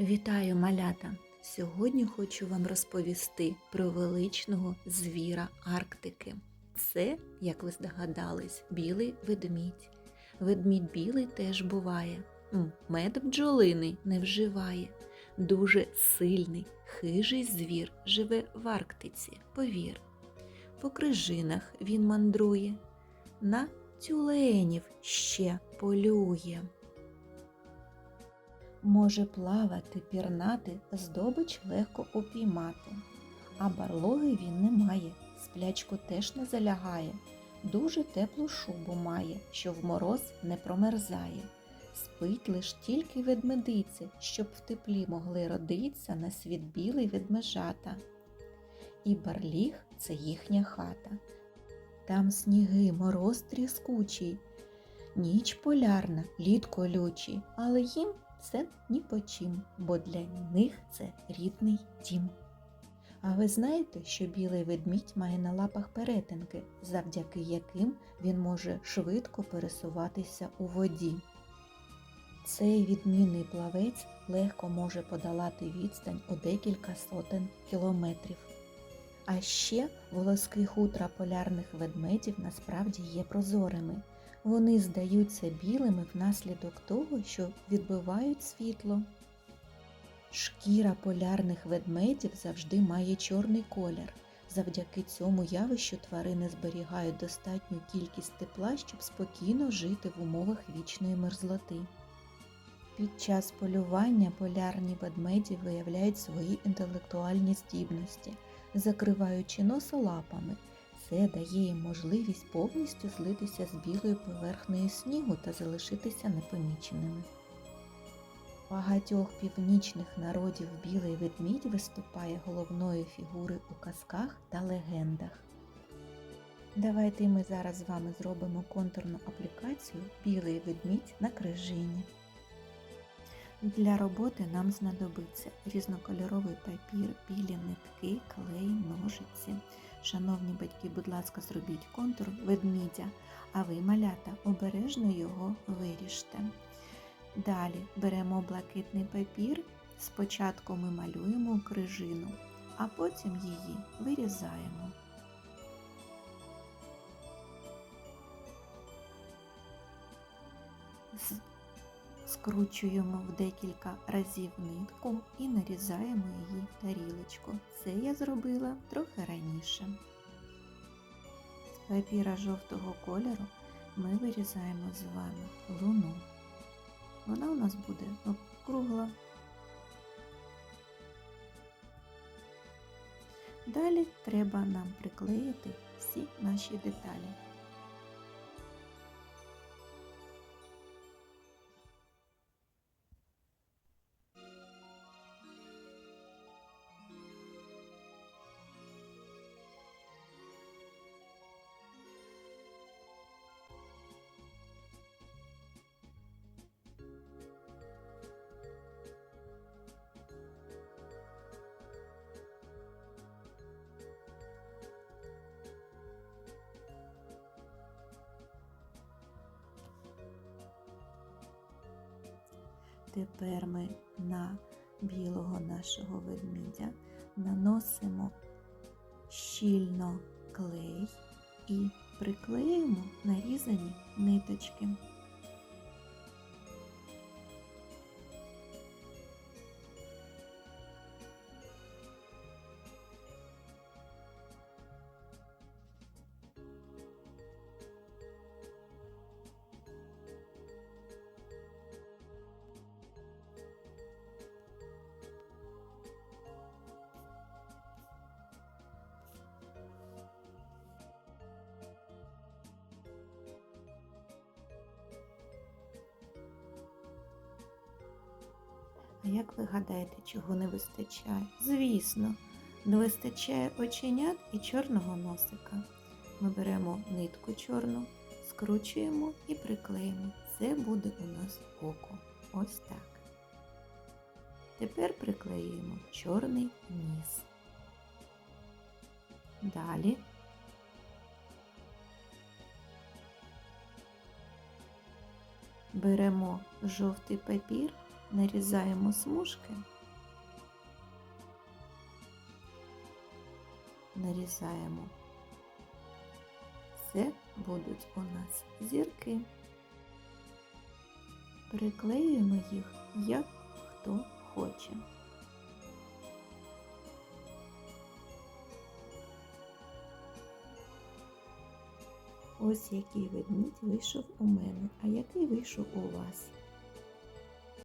Вітаю, малята! Сьогодні хочу вам розповісти про величного звіра Арктики. Це, як ви здогадались, білий ведмідь. Ведмідь білий теж буває. Мед бджолиний не вживає. Дуже сильний, хижий звір живе в Арктиці, повір. По крижинах він мандрує, на тюленів ще полює. Може плавати, пірнати, здобич легко упіймати. А барлоги він не має, сплячку теж не залягає. Дуже теплу шубу має, що в мороз не промерзає. Спить лиш тільки ведмедиці, щоб в теплі могли родиться на світ білий ведмежата. І барліг це їхня хата. Там сніги, мороз тріскучий, ніч полярна, лід колючий, але їм це ні по чим, бо для них це рідний дім. А ви знаєте, що білий ведмідь має на лапах перетинки, завдяки яким він може швидко пересуватися у воді. Цей відмінний плавець легко може подолати відстань у декілька сотень кілометрів. А ще волоски хутра полярних ведмедів насправді є прозорими. Вони здаються білими внаслідок того, що відбивають світло. Шкіра полярних ведмедів завжди має чорний колір. Завдяки цьому явищу тварини зберігають достатню кількість тепла, щоб спокійно жити в умовах вічної мерзлоти. Під час полювання полярні ведмеді виявляють свої інтелектуальні здібності, закриваючи носа лапами. Це дає їм можливість повністю злитися з білою поверхнею снігу та залишитися непоміченими. Багатьох північних народів білий ведмідь виступає головною фігурою у казках та легендах. Давайте ми зараз з вами зробимо контурну аплікацію Білий ведмідь на крижині. Для роботи нам знадобиться різнокольоровий папір, білі нитки, клей, ножиці. Шановні батьки, будь ласка, зробіть контур ведмідя, а ви, малята, обережно його виріжте. Далі беремо блакитний папір, спочатку ми малюємо крижину, а потім її вирізаємо. Скручуємо в декілька разів нитку і нарізаємо її в тарілочку. Це я зробила трохи раніше. З папіра жовтого кольору ми вирізаємо з вами луну. Вона у нас буде округла. Далі треба нам приклеїти всі наші деталі. Тепер ми на білого нашого ведмідя наносимо щільно клей і приклеїмо нарізані ниточки. Як ви гадаєте, чого не вистачає? Звісно, не вистачає оченят і чорного носика. Ми беремо нитку чорну, скручуємо і приклеїмо. Це буде у нас око. Ось так. Тепер приклеюємо чорний ніс. Далі беремо жовтий папір нарізаємо смужки, нарізаємо. Це будуть у нас зірки. Приклеюємо їх, як хто хоче. Ось який ведмідь вийшов у мене, а який вийшов у вас.